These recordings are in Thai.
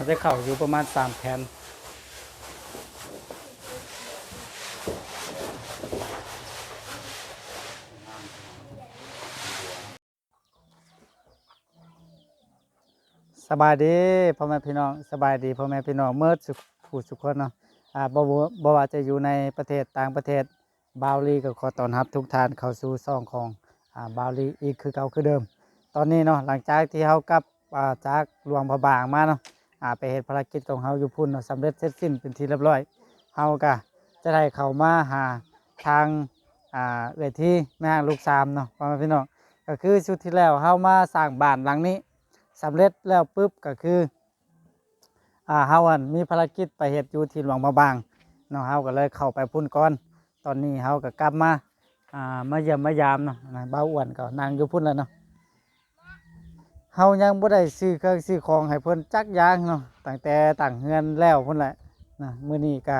มันจะเข้าอยู่ประมาณสามแผ่นสบายดีพ่อแม่พี่น้องสบายดีพ่อแม่พี่น้องเมื่อสุขผู้สุขคนเนาะอ่าบ่ว่าบ่ว่าจะอยู่ในประเทศต่างประเทศบาวลีก็ขอต้อนรับทุกท่านเข้าสู่ซ่องของอ่าบาวลีอีกคือเก่าคือเดิม ตอนนี้เนาะหลังจากที่เฮากลับอ่าจากหลวงพระบางมาเนาะ อ่าไปเฮ็ดภารกิจของเฮาอยู่พุ่นเนาะสำเร็จเสร็จสิ้นเป็นที่เรียบร้อยเฮาก็จะได้เข้ามาหาทางอ่าเวทีแม่ลูกสามเนาะพ่อแม่พี่น้องก็คือชุดที่แล้วเฮามาสร้างบ้านหลังนี้สำเร็จแล้วปุ๊บก็คืออ่าเฮาอันมีภารกิจไปเฮ็ดอยู่ที่หลวงพระบางเนาะเฮาก็เลยเข้าไปพุ่นก่อน ตอนนี้เฮาก็กลับมาอ่ามาเยี่ยมมายามเนาะนะบ้าวอ้วนก็นั่งอยู่พุ่นแล้วเนาะ เฮายังบ่ได้ซื้อเครื่องซื้อของให้เพิ่นจักอย่างเนาะตั้งแต่ตั้งเฮือนแล้วพุ่นแหละนะมื้อนี้ก็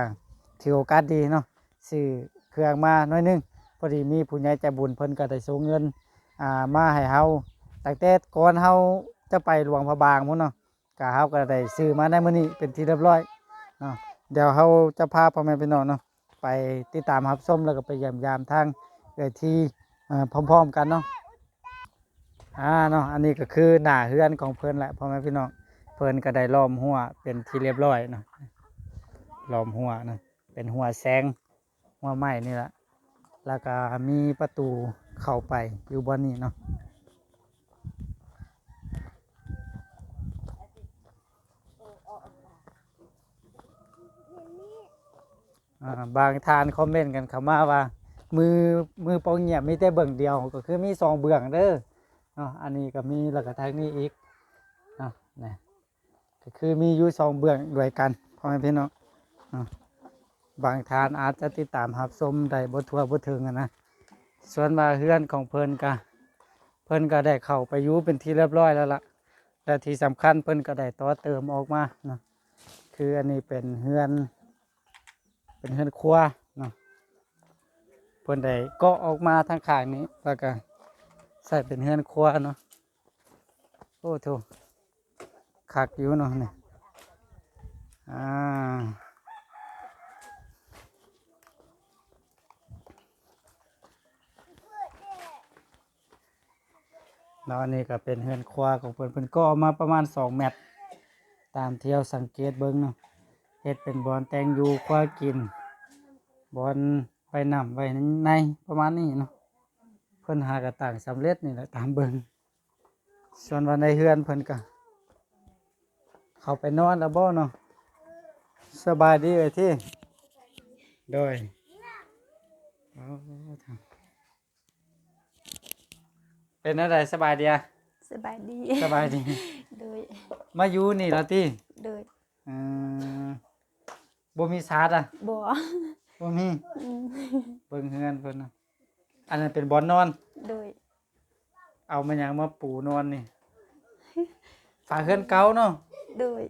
ถือโอกาสดีเนาะซื้อเครื่องมาหน่อยหนึงพอดีมีผู้ใหญ่ใจบุญเพิ่นก็ได้ส่งเงินอ่ามาให้เฮาตั้งแต่ก่อนเฮาจะไปหลวงพระบางพุ่นเนาะก็เฮาก็ได้ซื้อมาในมื้อนี้เป็นที่เรียบร้อยเนาะเดี๋ยวเฮาจะพาพ่อแม่พี่น้องเนาะไปติดตามรับชมแล้วก็ไปเยี่ยมยามทางเวทีอ่าพร้อมๆกันเนาะ อ่าเนาะอันนี้ก็คือหน้าเฮือนของเพิ่นแหละพ่อแม่พี่น้องเพิ่นก็ได้ล้อมหัวเป็นที่เรียบร้อยเนาะล้อมหัวเนาะเป็นหัวแสงหัวไม้นี่แหละแล้วก็มีประตูเข้าไปอยู่บนนี้เนาะบางทานคอมเมนต์กันเข้ามาว่า มือมือปองเงียบมีแต่เบิ่งเดียวก็คือมีสองเบื้องเด้อ เนาะอันนี้ก็มีแล้วก็ทางนี้อีกเนาะนะก็คือมีอยู่สองเบื้องด้วยกันพ่อแม่พี่น้องเนาะบางทานอาจจะติดตามรับชมได้บ่ทั่วบ่ถึงอะนะส่วนว่าเฮือนของเพิ่นก็เพิ่นก็ได้เข้าไปอยู่เป็นที่เรียบร้อยแล้วล่ะและที่สำคัญเพิ่นก็ได้ต่อเติมออกมาเนาะคืออันนี้เป็นเฮือน เป็นเฮือนครัวเนาะเพิ่นได้ก็ออกมาทางข้างนี้แล้วก็ ใส่เป็นเฮือนครัวเนาะโอ้โถคักอยู่เนาะเนี่ยอ่าแล้วอันนี้ก็เป็นเฮือนครัวของเพิ่นเพิ่นก็เอามาประมาณสองเมตรตามเที่ยวสังเกตเบิ่งเนาะเฮ็ดเป็นบอนแตงอยู่ครัวกิน บอนไว้น้ำไว้ในประมาณนี้เนาะ เพิ่นหากระต่างสำเร็จนี่แหละตามเบิงส่วนวันในเฮือนเพิ่นก็เข้าไปนอนแล้วบ่เนาะสบายดีเอ้ยที่โดยเอาทางเป็นอะไรสบายดีอะสบายดี สบายดี โดย มาอยู่นี่แล้วที่โดยอืมบ่มีชาร์จอะบ่บ่มีอืมเบิ่งเฮือนเพิ่นน่ะ อันนั้นเป็นบ่อนนอน โดย เอามาหยังมาปูนอนนี่ฝาเฮือนเก่าเนาะโดย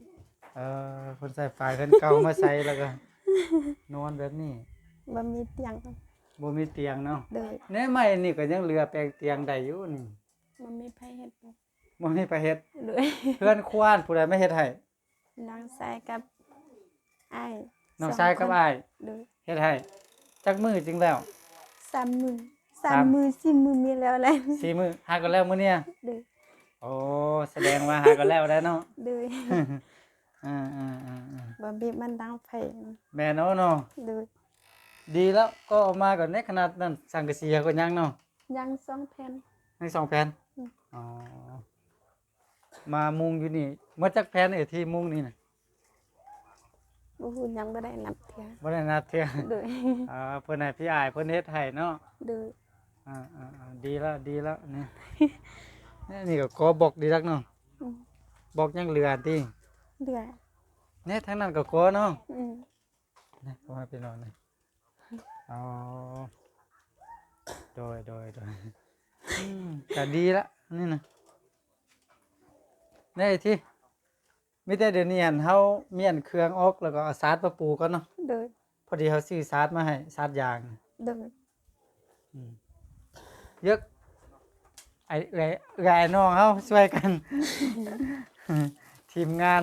เออคนใส่ฝาเฮือนเก่ามาใส่แล้วก็ นอนแบบนี้บ่มีเตียงบ่มีเตียงเนาะโดยแหน่ไม่นี่ก็ยังเหลือแปลงเตียงได้อยู่นี่บ่มีไผเฮ็ดบ่บ่มีไปเฮ็ดโดย เพื่อนควานผู้ใดไม่เฮ็ดให้นางชายกับอ้ายน้องสชายกับคนอ้ายโดยเฮ็ดให้จักมือจริงแล้วสามมือ สาสามมมือสี่มือมีแล้วแหละสี่มือหาก็แล้วมื้อเนี้ยโดยโอ้แสดงว่าหาก็แล้วได้เนาะโดยอ่าๆๆบ่มีมันดังไผๆแม่เนาะเนาะโดยดีแล้วก็เออกมาก่อนในขนาดนั้นสังกะสีก็ยังเนาะยังสองแผ่นในสองแผ่นอืมอ๋อมามุงอยู่นี่เมื่อจักแผ่นเอที่มุงนี่นะบ่ฮู้ยังบ่ได้นับเทื่อบ่ได้นัดเที่ยโดยอ่าเพิ่นให้พี่อายเพิ่นเฮ็ดให้เนาะโดย อ่าอ่าอ่าดีแล้วดีแล้วนี่นี่นี่ก็ขอบอกดีรักเนาะอืม บอกยังเหลือติเหลือเนี่ยทั้งนั้นก็ขอเนาะอืมนี่เข้ามาพี่น้องนี่อ๋อโดยโดยโดยอืมก็ดีละนี่นะนี่ที่มีแต่เดี๋ยวนี้หันเฮาเมียนเครื่องออกแล้วก็เอาซาดมาปูก่อนเนาะโดยพอดีเขาซื้อซาดมาให้ซาดยางโดยอืมเยอะไอ้ไอ้ไอ้น้องเขาช่วยกัน ทีมงาน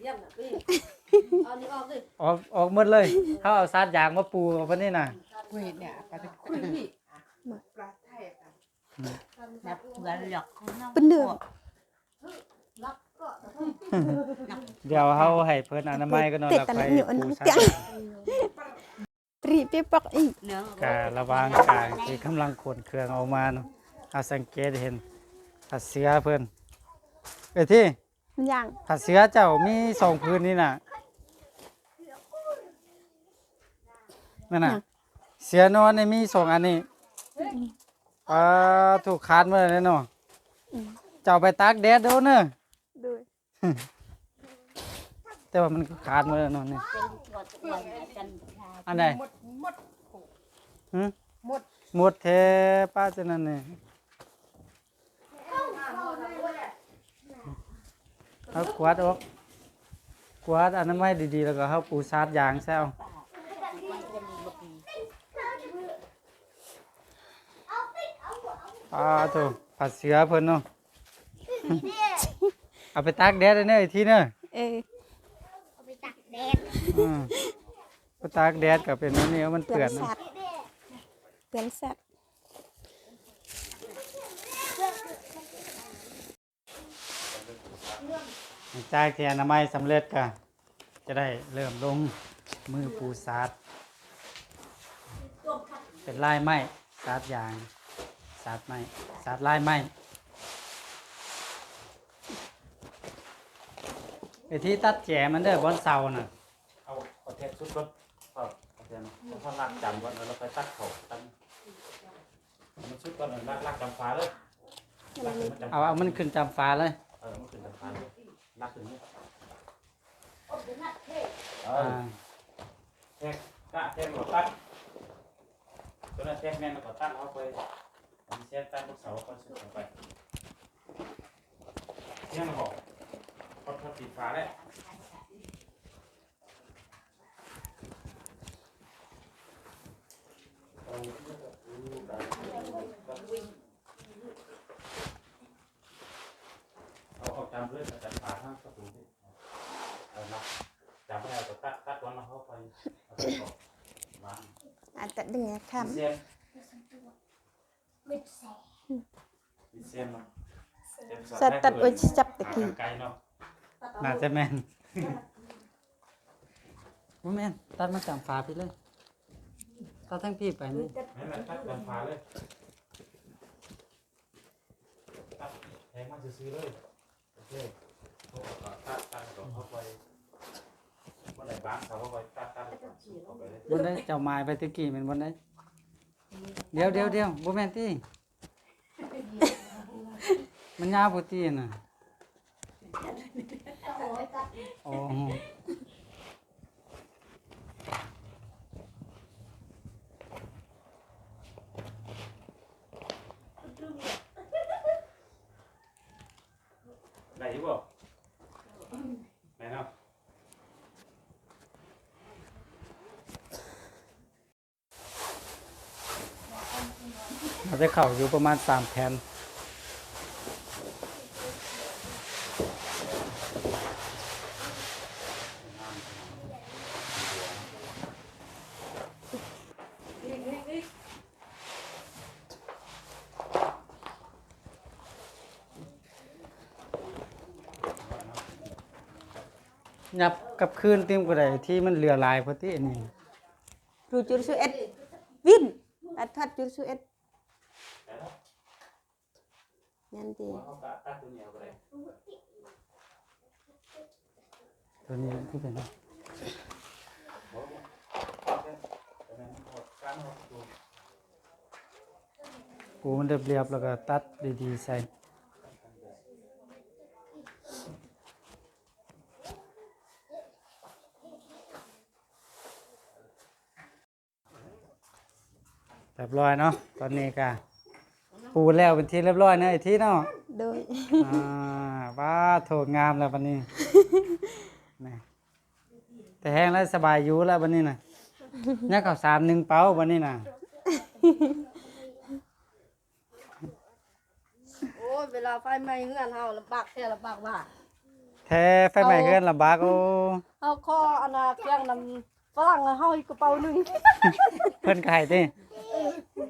เยี่ยมนะพี่เอานี่ออกดิออกออกหมดเลยเขาเอาซาดยางมาปูเอาปะนี่น่ะกูเห็นเนี่ยปลาตะคุยพี่ปลาไทยอะแบบเบือหลอกเป็นเดือนรักก็เดี๋ยวเขาให้เพิ่นอนามัยก็นอนติดแล้วแต่ไปละเหนียวอันปูนั้นซาดจัง รีบไปปักอีกเนื้อกะระวางกายที่กำลังขนเครื่องออกมาเนาะเอาสังเกตเห็นผัดเสือเพิ่นเอ้ยที่มันย่างผัดเสือเจ้ามีสองพื้นนี่น่ะนั่นน่ะเสือนอนนี่มีสองอันนี้อ่าถูกคาดเมื่อไหร่เนาะเจ้าไปตากแดดเด้อเนอะด้วยแต่ว่ามันก็ขาดหมดแล้วเนาะนี่ อันไหนหมดหมดหึหมดหมดเทป้าจะนั่นนี่เอากวาดออกกวาดอันนั้นไว้ดีๆแล้วก็เอาปูซาดยางแซวอ่าโถผัดเสือเพิ่นเนาะเอาไปตากแดดเลยเนอะอีกทีเนอะเอออืมไปตากแดด ก็เป็นอันนี้มันเปลืเปื่ออนนสันะตว์เปลือนสัตว์หลังจากที่อนามัยสำเร็จก็จะได้เริ่มลงมือปูซาดเป็นลายไม้ซาดยางซาดไม้ซาดลายไม้ไอ้ที่ตัดแจมันเด้อบอนเสาน่ะ เอาเอาเทปชุดก่อน เอาเอาเทปนะเอาข้างล่างจำก่อนแล้วเราไปตัดเขาตั้งมันชุดก่อนเลยลากลากจำฟ้าเลยลากขึ้นมาจำเอาเอามันขึ้นจำฟ้าเลยเออมันขึ้นจำฟ้าเลยลากขึ้นนี่เออ่าอแทกกะแทกเราตัดตัวนั้นแทกแม่นเราก็ตัดเอาไปอันนี้เส้นตั้งบนเสาก็ชุดลงไปเนี่ยมันบอกพอพอติดฟ้าแล้ว เอาเอาจำเรื่องจำฟ้าข้างประตูที่เอาละจำไม่ได้ก็ตัดตัดวันละเข้าไปเอาไปก่อนวาอาจจะเดึงข้ามมีเสียนมีเสียนเนาะเสียนสัตว์ตัดไว้จับตะกี้ไกลเนาะน่าจะแม่นบ่แม่นตัดมาจำฟ้าพี่เลย ตัดทั้งพี่ไปนี่นั่นแหละตัดจำฟ้าเลยตัดแทงมาซื้อเลยโอเคพวกตัดตัดก็เข้าไปวันไหนบ้างเขาเข้าไปตัดตัดเข้าไปเลยบนได้เจ้าไม้ไปตะกี้มันบนได้เดี๋ยวเดี๋ยวเดี๋ยวบ่แมนติมันยาวพุตีน่ะโอ้โห ได้อยี่บ่ไหนเนาะ เราจะเข้าอยู่ประมาณสามแผ่นยับกับคืนเต็มกระไดที่มันเหลือลายพอที่อันนี้รูจุดสุเอ็ดวินตัดทัดจุดสุเอ็ดยันดีเขาตัดตัดตัวนี้เอาไปเลยตัวนี้ที่เป็นปูมันเรียบๆแล้วก็ตัดดีๆใส่เรียบร้อยเนาะตอนนี้ก็ ปูแล้วเป็นที่เรียบร้อยเนาะไอ้ที่เนาะโดย อ่าว่าโถงามแล้ววันนี้นี่แต่แห้งแล้วสบายอยู่แล้ววันนี้นะเนี่ยข้าวสารหนึ่งเป้าวันนี้นะโอ้ยเวลาไฟไหม้เฮือนเฮาลำบากแค่ลำบากว่าแถแท้ไฟไหม้เฮือนลำบากโอ้เอาคออันน่ะเพียงนำฝรั่งอะเฮาอีกกระเป๋าหนึงเพิ่นก็ให้ติ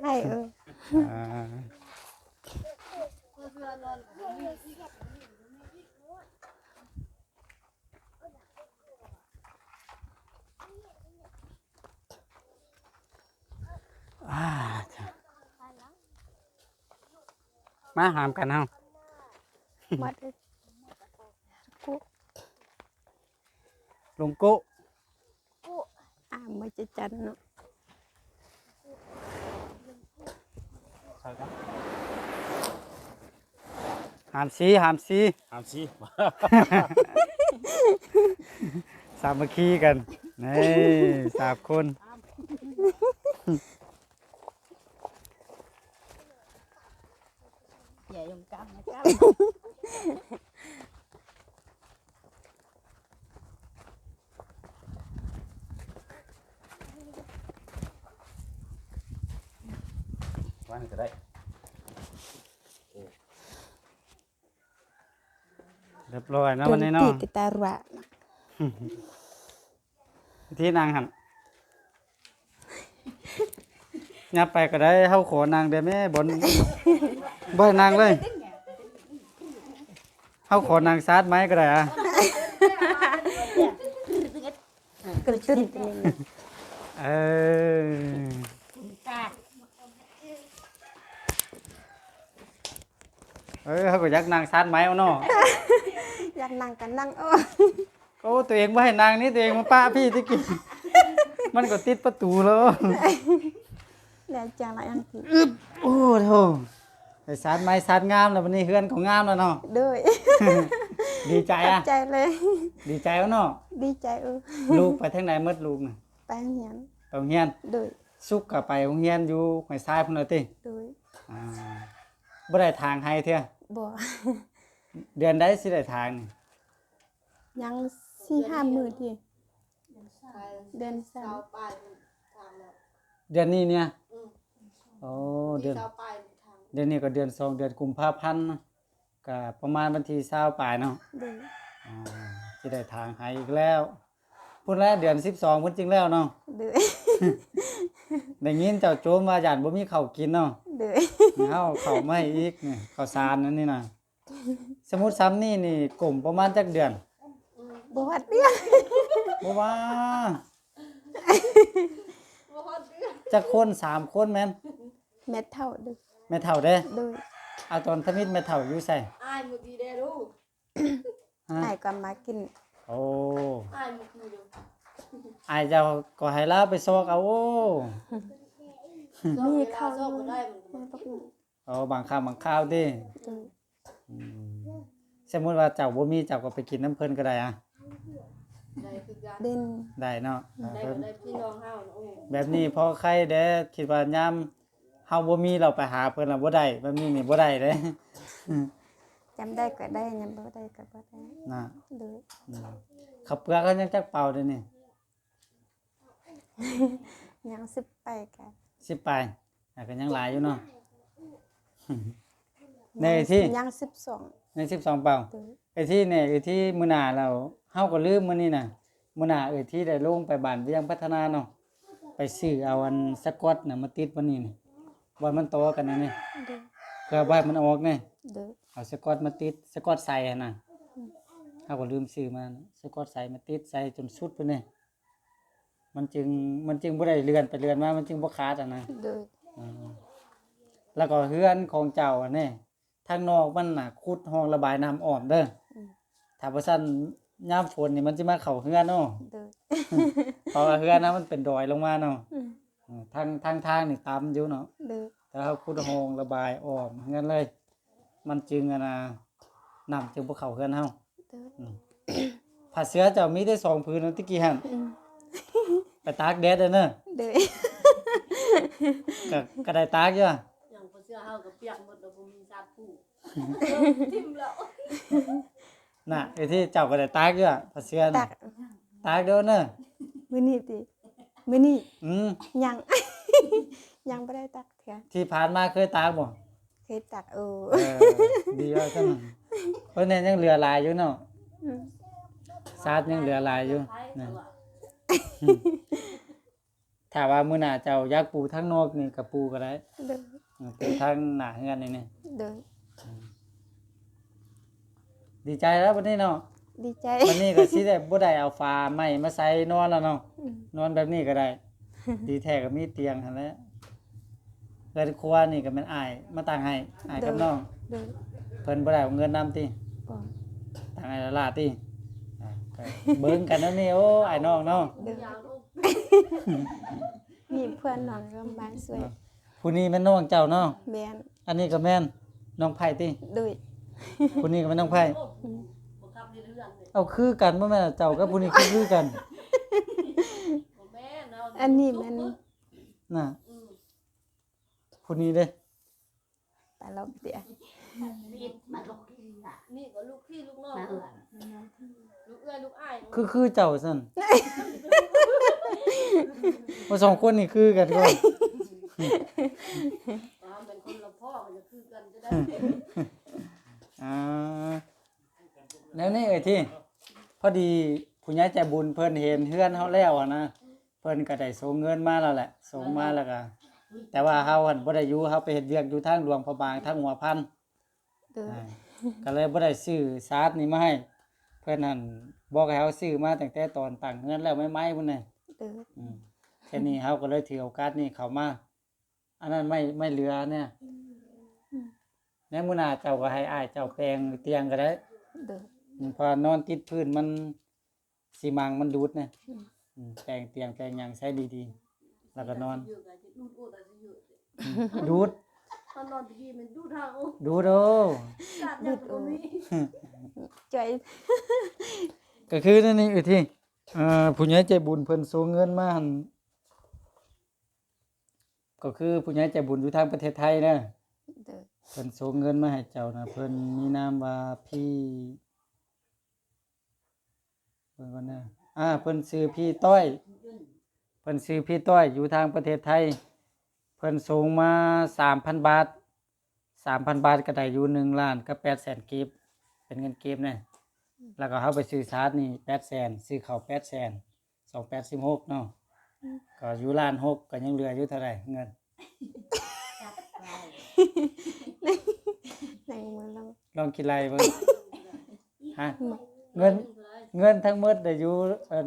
ให้เออ อ่าอ่าจ้ะ มาหามกันเฮามัดเลยลุงกุอ่ามือจะจันเนาะใช่ครับ หามสีหามสีหามสิสามัคคีกันนี่สามคนอย่ายงกล้ามนะกล้ามว่านี่ก็ได้ เรียบร้อยนะวันนี้เนาะติดตาระที่นางหันยับไปก็ได้เฮาขอนางได้แม่บนบ่ให้นางเลยเฮาขอนางซาดไม้ก็ได้อะกระตุ้นตัวนี้เออเออเขาก็อยากนางซาดไม้เอาเนาะอยา กนั่งกันนั่งเออโอ้ตัวเองบ่ให้นางนี่ตัวเองมาป้าพี่ตะกี้มันก็ติดประตูแล้วแล้วจังละยังกินโอ้โธ่ไอ้ซาดไม้ซาดงามแล้ววันนี้เฮือนของงามแล้วเนาะด้วยดีใจขออะบใจเลย ดีใจแล้วเนาะดีใจเออลูกไปทางไหนหมดลูกน่ะไปเหียนไปโรงเรียนด้วยสุกก็ไปโรงเรียนอยู่ห้วยทรายพุ่นน่ะติด้วยอ่าบ่ได้ทางให้เทื่อบ่เดือนใดสิได้ทางนี่ ยังสี่ห้าหมื่นทีเดือนสาเช้ามปลายมันทางแล้วเดือนนี้เนี่ยอืมโอ้เดือน เช้าปลายมันทางเดือนนี้ก็เดือนสองเดือนกุมภาพันธ์เนาะก็ประมาณวันที่20ปลายเนาะด้วยอ่าสิได้ทางให้อีกแล้วพุ่นแล้วเดือน12พุ่นจริงแล้วเนาะด้วยได้ยินเจ้าโจมว่าญาติบ่มีข้าวกินเนาะด้วยเฮาข้าวมาให้อีกนี่ข้าวสารนั่นนี่น่ะสมมุติซ้ำนี่นี่กลุ่มประมาณจักเดือน บ่วัดเดียวบ่ว่าบ่ฮอดเดือนจักคนสามคนแม่นเม็ดเท่าด้วยแม่เฒ่าเด้ด้วยเอาตอนทมิตแม่เฒ่าอยู่ใส่อ้ายมื้อดีได้รู้ฮะไอ้ก็มากินโอ้อ้ายมื้อดีอยู่อายเจ้าก็ให้ลาไปซอกเอาโอ้มีข้าวบ่ได้มันก็แม่บอกเอาบางคำบางข้าวติด้วยอืมสมมุติว่าเจ้าบ่มีเจ้าก็ไปกินน้ำเพิ่นก็ได้อะ ได้คือกันเด่นได้เนาะได้เอก็อได้พี่น้องเฮาโอ้แบบนี้พอใครเด้คิดว่ายามเฮาบ่มีเราไปหาเพิ่นแล้วบ่ได้แบบนี้นี่บ่ได้เด้ จำได้ก็ได้ยังบ่ได้ก็บ่ได้นะด้วยอืมขับเปลือกก็ยังจักเป่าเด้นี่ยังสิบไปกันสิไปอะก็ยังหลายอยู่เนาะ ในที่ ยังสิบสองใน12เป่าด้วย ไอ้ที่เนี่ยไอ้ที่มื้อหน้าเราเฮาก็ลืมมื้อนี้น่ะมื้อหน้าเอ้ยที่ได้ลงไปบ้านเวียงพัฒนาเนาะไปซื้อเอาอันสกอตน่ะมาติดวันนี้นี่ว่ามันโตกันนะนี่ด้วยเพื่อว่ามันออกนี่ด้วยเอาสกอตมาติดสกอตใส่อะน่ะเฮาก็ลืมซื้อมานะสกอตใส่มาติดใส่จนสุดไปนี่มันจึงมันจึงบ่ได้เลื่อนไปเลื่อนมา มันจึงบ่ขาดอะนะด้วยอ่าแล้วก็เฮือนของเจ้าอะนี่ทางนอกมันน่ะขุดห้องระบายน้ำอ้อมเด้ออ ถ้าบ่ซั่นยามฝนนี่มันสิมาเข้าเฮือนเนาะด้วยเพราะว่าเฮือนนะมันเป็นดอยลงมาเนาะอืม อืมทางทางทางนี่ต่ำอยู่เนาะด้วยแต่เฮาขุดห้องระบายอ้อมเฮือนเลย มันจึงอะนะน้ำจึงบ่เข้าเฮือนเฮาด้วยผ้าเสื้อเจ้ามีได้สองผืนนั่นตะกี้หั่นอืมไปตากแดดเด้อเนาะด้วยก็ก็ได้ตากอยู่อะอย่างบ่เสื้อเฮาก็เปียกหมดแล้วบ่มีซาดผู้ ทิ่มแล้ว น่ะไอ้ที่เจ้าก็ได้ตากอยู่อะผ้าเสื้อตัน่ะกตากเด้อเนาะมื้อนี้ติมื้อนี้อืมยัง ยังบ่ได้ตักเถื่อที่ผ่านมาเคยตากบ่เคยตักเออเออดีแล้วซั่นน่ะเพราะเนี่ยยังเหลือหลายอยู่เนาะอืมซาดยังเหลือหลายอยู่ไทยนะเอาอะถ้าว่ามื้อหน้าเจ้าอยากปลูกทั้งนอกนี่ก็ปลูกก็ได้เด้ออืมเป็นทั้งหน้าเฮือนนี่นี่ เด้อ ดีใจแล้ววันนี้เนาะดีใจ วันนี้ก็สิได้บ่ได้เอาฟ้าไม้มาใส่นอนแล้วเนาะอืม นอนแบบนี้ก็ได้ ดีแท้ก็มีเตียงหั่นแหละเกินครัวนี่ก็แม่นอ้ายมาตั้งให้อ้ายกับน้องเด้อเพิ่นบ่ได้เอาเงินนำติ บ่ตั้งให้ละลาติอ่าก็เบิ่งกันแล้วนี่โอ้อ้ายน้องเนาะเด้ออยากลูกมีเพื่อนนอนโรงพยาบาลสวยผู้นี้แม่นน้องเจ้าเนาะแม่นอันนี้ก็แม่นน้องไผ่ติเด้อ ผู้นี้ก็แม่นน้องไผ่โอ้บ่กลับในเรือนเลยเอาคือกันบ่แม่นเจ้ากับผู้นี้คือคือกันบ่แม่นเนาะอันนี้มันน่ะอืมผู้นี้เด้ตลกเดียนี่ก็ลูกพี่ลูกน้องลูกเอื้อยลูกอ้ายคือคือเจ้าซั่นว่าสองคนนี่คือกันก่อนว่าเป็นคนละพ่อมันจะคือกันจะได้ อ่าแล้วนี่เอ้ยที่พอดีผู้ใหญ่ใจบุญเพิ่นเห็นเฮือนเฮาแล้วอะนะเพิ่นก็ได้ส่งเงินมาแล้วแหละส่งมาแล้วก็แต่ว่าเฮาหั่นบ่ได้อยู่เฮาไปเฮ็ดเวียกอยู่ทางหลวงพระบางทางหัวพันเด้ออ่าก็เลยบ่ได้ซื้อซาดนี่มาให้ เพิ่นนั่นบอกให้เฮาซื้อมาตั้งแต่ตอนตั้งเงินแล้วไม่ไม้พุ่นน่ะเด้ออืมแค่นี้เฮาก็เลยถือโอกาสนี้เข้ามา อันนั้นไม่ไม่เหลือเนี่ย ในมื้อหน้าเจ้าก็ให้อ้ายเจ้าแปลงเตียงก็ได้เด้ออืมเพอนอนติดพื้นมันสีมังมันดูดเนี่ยอืม อืมแปลงเตียงแปลงหยังใช้ดีๆ แล้วก็นอนอยู่กันจะดูดโอ้แต่จะอยู่ดูดตอนนอนตะกี้มันดูทางโอ้ดูดโอ้สาดยังบ่มีใจก็คือนั่นนี่อยู่ที่เอ่อผู้ใหญ่ใจบุญเพิ่นส่งเงินมาหั่นก็คือผู้ใหญ่ใจบุญอยู่ทางประเทศไทยนะ เพิ่นส่งเงินมาให้เจ้านะเพิ่นมีนามว่าพี่เพิ่นว่านะอ่าเพิ่นชื่อพี่ต้อยเพิ่นซื้อพี่ต้อยอยู่ทางประเทศไทย เพิ่นส่งมาสามพันบาทสามพันบาทก็ได้อยู่หนึ่งล้านก็แปดแสนกีบเป็นเงินกีบเนี่ยแล้วก็เขาไปซื้อชาร์จนี่แปดแสนซื้อเขาวแปดแสนสองแปดสิบหกเนาะก็อยู่ล้านหกก็ยังเหลืออยู่เท่าไหร่เงิน ในมือเราลองคิดไรเบิ่งฮะเงินเงินทั้งหมดได้อยู่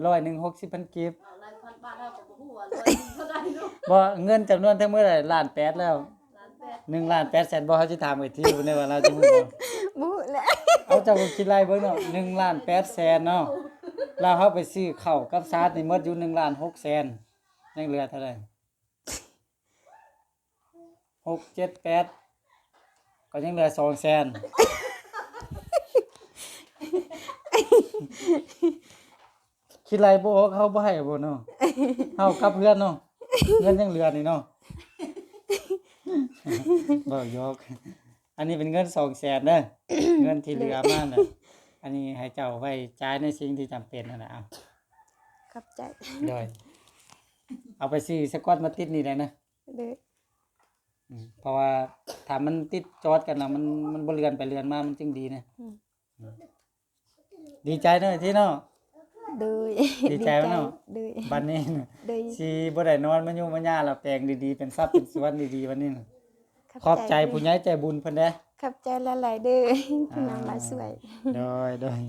ร้อยหนึ่งหกสิบพันกีบเอาหลายพันบาทเอาก็บ่ฮู้ว่าร้อยหนึ่งเท่าใดเนาะบ่เงินจำนวนทั้งหมดได้ล้านแปดแล้วล้านแปดหนึ่งล้านแปดแสนบ่เขาจะถามอีกทีในว่าเราจะพูดบ่บุแหละเอาเจ้าก็คิดไรเบิ่งเนาะหนึ่งล้านแปดแสนเนาะเราเข้าไปซื้อข้าวกับซาดนี่หมดอยู่หนึ่งล้านหกแสนยังเหลือเท่าไหร่หกเจ็ดแปด ก็ยังเหลือสองแสนคิดไรบ่ออกเขาบ่ให้บ่เนาะเฮากับเพื่อนเนาะเงินยังเหลือนี่เนาะบ่ยอกอันนี้เป็นเงินสองแสนเด้อเงินที่เหลือมาน่ะอันนี้ให้เจ้าไว้จ่ายในสิ่งที่จำเป็นนั่นน่ะเอาขับใจโดยเอาไปซื้อสกอตมาติดนี่ได้นะเด้ออืม เพราะว่าถ้ามันติดจอดกันแล้วมันมันบ่เลือนไปเลือนมามันจึงดีนะอืมดีใจเนาะที่เนาะเด้อดีใจไหมเนาะเด้อบัดนี้เด้อสิบ่ได้นอนมายุ่งมาย่าแล้วแปลงดีๆเป็นทรัพย์เป็นสวนดีๆวันนี้น่ะขอบใจผู้ใหญ่ใจบุญเพิ่นเด้อขับใจละลายเด้อพี่นางมาสวยโดยโดย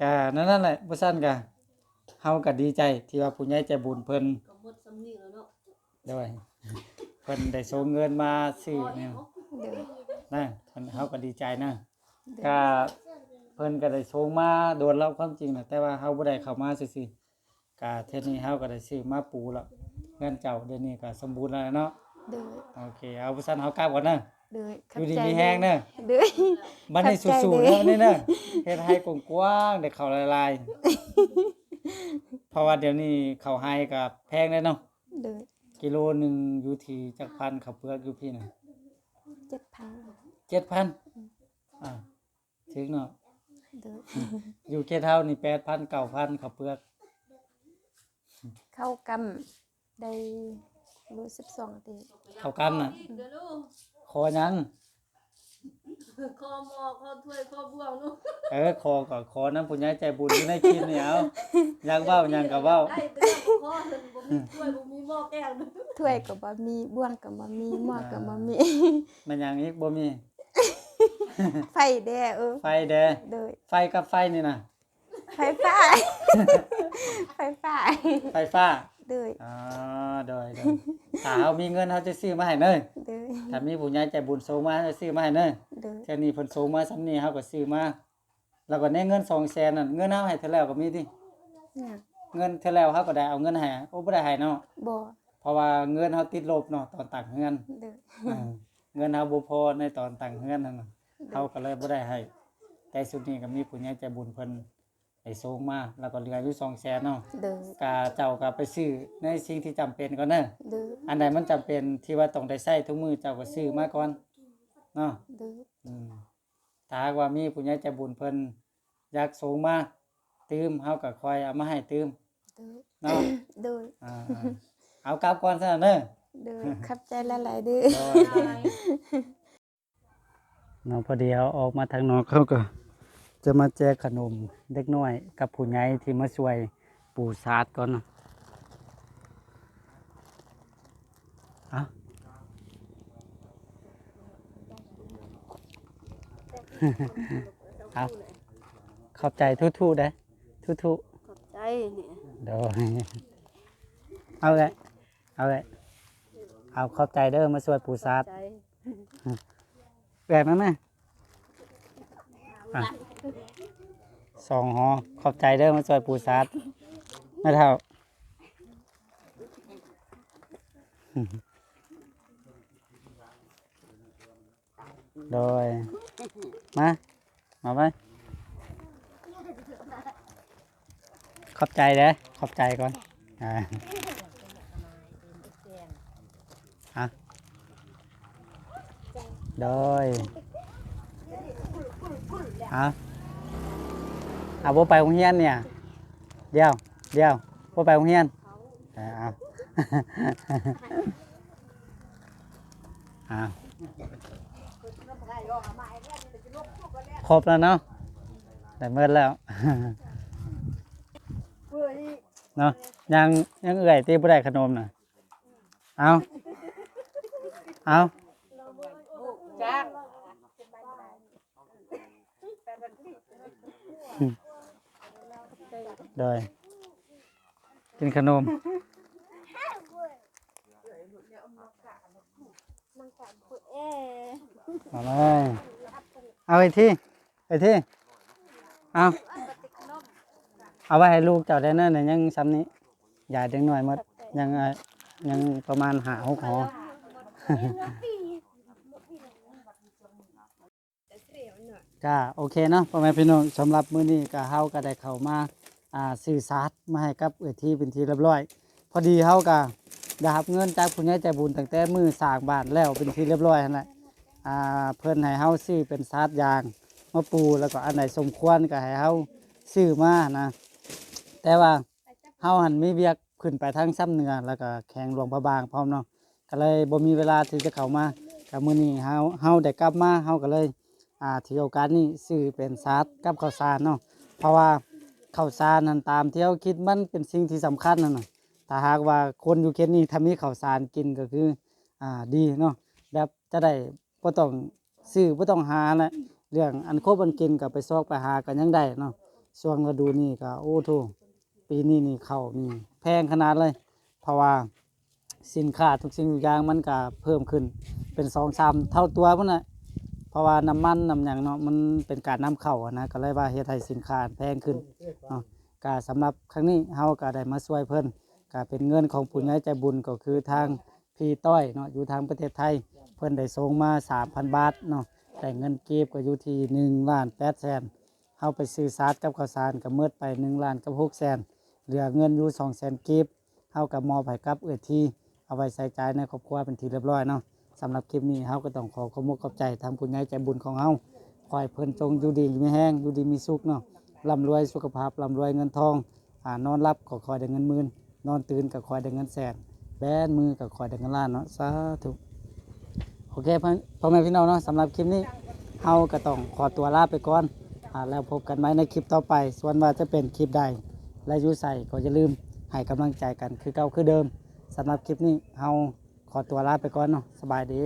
ก็นั่นนั่นแหละบ่ซั่นก็เฮาก็ดีใจที่ว่าผู้ใหญ่ใจบุญเพิ่นก็หมดสำนีแล้วเนาะโดย เพิ่นได้ส่งเงินมาซื้อเนี่ยเด้อนะเพิ่นเฮาก็ดีใจนะก็เพิ่นก็ได้ส่งมาโดนแล้วความจริงนะแต่ว่าเฮาบ่ได้เข้ามาซื่อๆก็เทื่อนี้เฮาก็ได้ซื้อมาปูแล้วเงินเจ้าเดี๋ยวนี้ก็สมบูรณ์แล้วเนาะเด้อโอเคเอาบ่ซั่นเฮากลับก่อนเด้อ เด้ออขับยู่ดีใจมีแฮงเด้อเด้อ บัดนี้ขอบใจสู้ๆเด้ เนาะอนี่เด้อเฮ็ดให้กว้างๆได้เข้าหลายๆ เพราะว่าเดี๋ยวนี้ข้าวไฮก็แพงเลยเนาะ เด้อ กิโลหนึงอยู่ที่จักพันข้าวเปลือกอยู่พี่น่ะเจ็ดพันเจ็ดพันอ่าถึงเนาะเด้ออยู่เขตเท่านี่แปดพันเก้าพันข้าวเปลือกเข้ากำได้รู้สิบสองตีข้าวกันน่ะเดี๋ยวลูกขอหยัง คอหมอคอถ้วยคอบ่วงนู่นเออขอก็ขอน้ำผู้ใหญ่ใจบุญอยู่ในคลิปนี่เอาอยากเว้าหยังก็เว้าได้แต่ว่าคอเพิ่นบ่มีถ้วยบ่มีหม้อแก้วนู่นถ้วยก็บ่มีบ่วงก็บ่มีหม้อก็บ่มีมันหยังอีกบ่มี ไฟแด้เออไฟแดโดยไฟกับไฟนี่นะไฟฟ้า ไฟฟ้าไฟฟ้า โดยอ๋อโดยโดยถ้าเฮามีเงินเฮาจะซื้อมาให้เด้อโดยถ้ามีผู้ใหญ่ใจบุญส่งมาจะซื้อมาให้เด้อโดยเท่านี้เพิ่นส่งมาซำนี้เฮาก็ซื้อมา แล้วก็ในเงิน200,000นั่นเงินเฮาให้เท่าแล้วก็มีติเนี่ยเงินเท่าแล้วเฮาก็ได้เอาเงินให้โอ้บ่ได้ให้เนาะบ่เพราะว่าเงินเฮาติดลบเนาะตอนตั้งเงินโดยเออเงินเฮาบ่พอในตอนตั้งเงินนั่นน่ะเฮาก็เลยบ่ได้ให้แต่สุดนี้ก็มีผู้ใหญ่ใจบุญเพิ่น ให้ส่งมาแล้วก็เหลืออยู่200,000เนาะโดยกาเจ้าก็ไปซื้อในสิ่งที่จำเป็นก่อนเด้อโดยอันใดมันจำเป็นที่ว่าต้องได้ใช้ทุกมือเจ้าก็ซื้อมาก่อนเนาะโดยอืมถ้าหากว่ามีผู้ใหญ่ใจบุญเพิ่นอยากส่งมาตืมเฮาก็คอยเอามาให้ตืมโดยเนาะโดยอ่าๆเอากลับก่อนซะเด้อโดยขับใจหลายๆเด้อ เนาะพอดีเอาออกมาทางนอกเขาก็ จะมาแจกขนมเด็กน้อย กับผู้ใหญ่ที่มาช่วยปู่ศาสตร์ก่อนเนาะเอาเอาขอบใจทุๆเด้อทุๆขอบใจนี่เดี๋ยวเอาเลยเอาเลยเอาขอบใจเด้อมาช่วยปูซาดใจแบบนั้นนะอะ สองหอขอบใจเด้อมาช่วยปูซาดไม่เท่าโดยมา มาไปขอบใจเด้อขอบใจก่อนอ่าอะโดยเอา เอาบ่ไปโรงเรียนเนี่ยเดี๋ยวเดี๋ยวบ่ไปโรงเรียนเออเอาเอาครบแล้วเนาะแต่เมื่อแล้วเนาะยังยังเอื่อยตีบ่ได้ขนมน่ะเอาเอา จ้าง โดยกินขนมมาเลยเอาไอ้ที่ไอ้ที่เอาเอาไว้ให้ลูกเจ้าได้เนั่นน่ะยังซ้ำนี้ยายเด็กหน่อยหมดยังยังประมาณหาหกหอก็โอเคเนาะพ่อแม่พี่น้องสำหรับมื้อนี้ก็เฮาก็ได้เข้ามา อ่าสื่อสารมาให้กับเอื้อที่เป็นที่เรียบร้อย พอดีเฮาก็ได้รับเงินจากผู้ใหญ่ใจบุญตั้งแต่มือสางบ้านแล้วเป็นที่เรียบร้อยนั่นแหละอ่าเพิ่นให้เฮาซื้อเป็นซาดยางมาปูแล้วก็อันไหนสมควรก็ให้เฮาซื้อมานะ แต่ว่าเฮาหันมีเวียกขึ้นไปทางซ้ำเนือแล้วก็แข่งหลวงพระบางพร้อมเนาะก็เลยบ่มีเวลาที่จะเข้ามาก็มื้อนี้เฮาเฮาได้กลับมาเฮาก็เลยอ่าที่โอกาสนี้ซื้อเป็นซาดกับข้าวสารเนาะเพราะว่า ข้าวสารนั้นตามที่เราคิดมันเป็นสิ่งที่สำคัญนั่นน่ะถ้าหากว่าคนอยู่เขตนี้ถ้ามีข้าวสารกินก็คืออ่าดีเนาะแบบจะได้บ่ต้องซื้อบ่ต้องหาแหละเรื่องอันคบอันกินก็ไปซอกไปหากันยังได้เนาะช่วงฤดูนี้ก็โอ้โถปีนี้นี่ข้าวนี่แพงขนาดเลย เพราะว่าสินค้าทุกสิ่งทุกอย่างมันก็เพิ่มขึ้นเป็น2-3เท่าตัวพุ่นน่ะ เพราะว่าน้ำมันน้ำหยังเนาะมันเป็นการนำเข้าอะนะก็เลยว่าเฮ็ดให้สินค้าแพงขึ้นเนาะก็สำหรับครั้งนี้เฮาก็ได้มาช่วยเพิ่นก็เป็นเงินของผู้ใหญ่ใจบุญก็คือทางพี่ต้อยเนาะอยู่ทางประเทศไทย เพิ่นได้ส่งมา 3,000 บาทเนาะแต่เงินเก็บก็อยู่ที่1ล้าน8แสนเฮาไปซื้อซาดกับข้าวสารก็หมดไป1ล้านกับ6แสนเหลือเงินอยู่2แสนเก็บเฮาก็มอบให้กับเอื้อที่เอาไว้ใช้จ่ายในครอบครัวเป็นที่เรียบร้อยเนาะ สำหรับคลิปนี้เฮาก็ต้องขอขอมุกขอบใจทางผู้ใหญ่ใจบุญของเฮาคอยเพลินจงอยู่ดีไม่แห้งอยู่ดีมีสุขเนาะร่ำรวยสุขภาพร่ำรวยเงินทองอนอนรับก็คอยได้เงินมื่นนอนตื่นก็คอยได้เงินแสนแบนมือก็คอยได้เงินล้านเนาะสาธุโอเคพ่อแม่พี่น้องเนาะสำหรับคลิปนี้เฮาก็ต้องขอตัวลาไปก่อนอแล้วพบกันไหมในคลิปต่อไป ส่วนว่าจะเป็นคลิปใดและยุใส่ก็อย่าลืมให้กำลังใจกันคือเก่าคือเดิมสำหรับคลิปนี้เฮา ขอตัวลาไปก่อนเนาะสบายดี